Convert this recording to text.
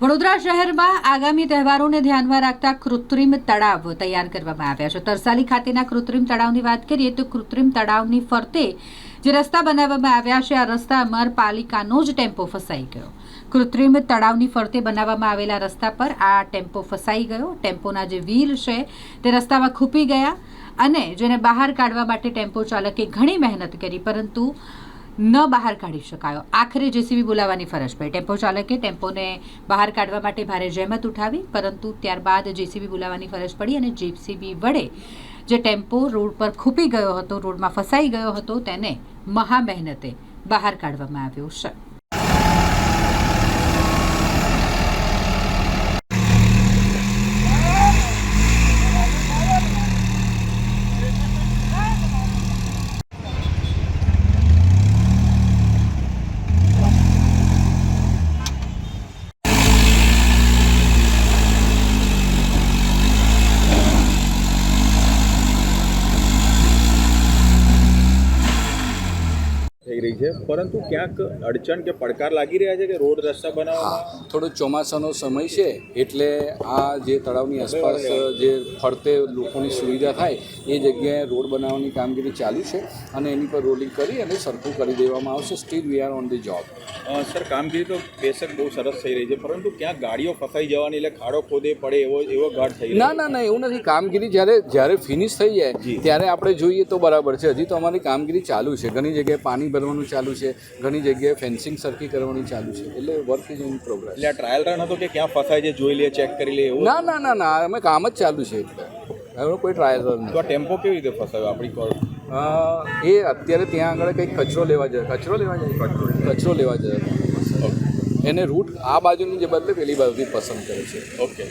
વડોદરા શહેરમાં આગામી તહેવારોને ધ્યાનમાં રાખતા કૃત્રિમ તળાવ તૈયાર કરવામાં આવ્યા છે. તરસાલી ખાતેના કૃત્રિમ તળાવની વાત કરીએ તો કૃત્રિમ તળાવની ફરતે જે રસ્તા બનાવવામાં આવ્યા છે, આ રસ્તા અમર પાલિકાનો જ ટેમ્પો ફસાઈ ગયો. કૃત્રિમ તળાવની ફરતે બનાવવામાં આવેલા રસ્તા પર આ ટેમ્પો ફસાઈ ગયો. ટેમ્પોના જે વ્હીલ છે તે રસ્તામાં ખૂપી ગયા અને જેને બહાર કાઢવા માટે ટેમ્પો ચાલકે ઘણી મહેનત કરી, પરંતુ ન બહાર કાઢી શકાયો. આખરે જેસીબી બોલાવવાની ફરજ પડી. ટેમ્પો ચાલકે ટેમ્પોને બહાર કાઢવા માટે ભારે જહેમત ઉઠાવી, પરંતુ ત્યારબાદ જેસીબી બોલાવવાની ફરજ પડી અને જેસીબી વડે જે ટેમ્પો રોડ પર ખૂપી ગયો હતો, રોડમાં ફસાઈ ગયો હતો, તેને મહા મહેનતે બહાર કાઢવામાં આવ્યો છે થઈ રહી છે. પરંતુ ક્યાંક અડચણ કે પડકાર લાગી રહ્યા છે કે રોડ રસ્તા બનાવવા? થોડો ચોમાસાનો સમય છે એટલે આ જે તળાવની આસપાસ જે ફરતે લોકોની સુવિધા થાય એ જગ્યાએ રોડ બનાવવાની કામગીરી ચાલુ છે અને એની પર રોલિંગ કરી અને સરખું કરી દેવામાં આવશે. Still we are on the job sir કામગીરી તો બેશક બહુ સરસ થઈ રહી છે પરંતુ ક્યાંક ગાડીઓ ફસાઈ જવાની એટલે ખાડો ખોદે પડે એવો એવો ઘાટ થઈ ના ના ના એવું નથી. કામગીરી જ્યારે જ્યારે ફિનિશ થઈ જાય ત્યારે આપણે જોઈએ તો બરાબર છે. હજી તો અમારી કામગીરી ચાલુ છે. ઘણી જગ્યાએ પાણી ભરવાનું ચાલુ છે ઘણી જગ્યાએ ફેન્સિંગ સરખી કરવાની ચાલુ છે એટલે વર્ક ઇઝ ઇન પ્રોગ્રેસ એટલે આ ટ્રાયલ રન હતો કે ક્યાં ફસાય છે જોઈ લે ચેક કરી લે એવું? ના ના ના ના અમે કામ જ ચાલુ છે એટલે. હવે કોઈ ટ્રાયલ રન તો ટેમ્પો કેવી રીતે ફસાયો આપણી કોલ એ અત્યારે ત્યાં આગળ કંઈક કચરો લેવા જાય કચરો લેવા જાય? કચરો લેવા જાય એને રૂટ આ બાજુની જે બદલે પેલી બાજુથી પસંદ કરે છે. ઓકે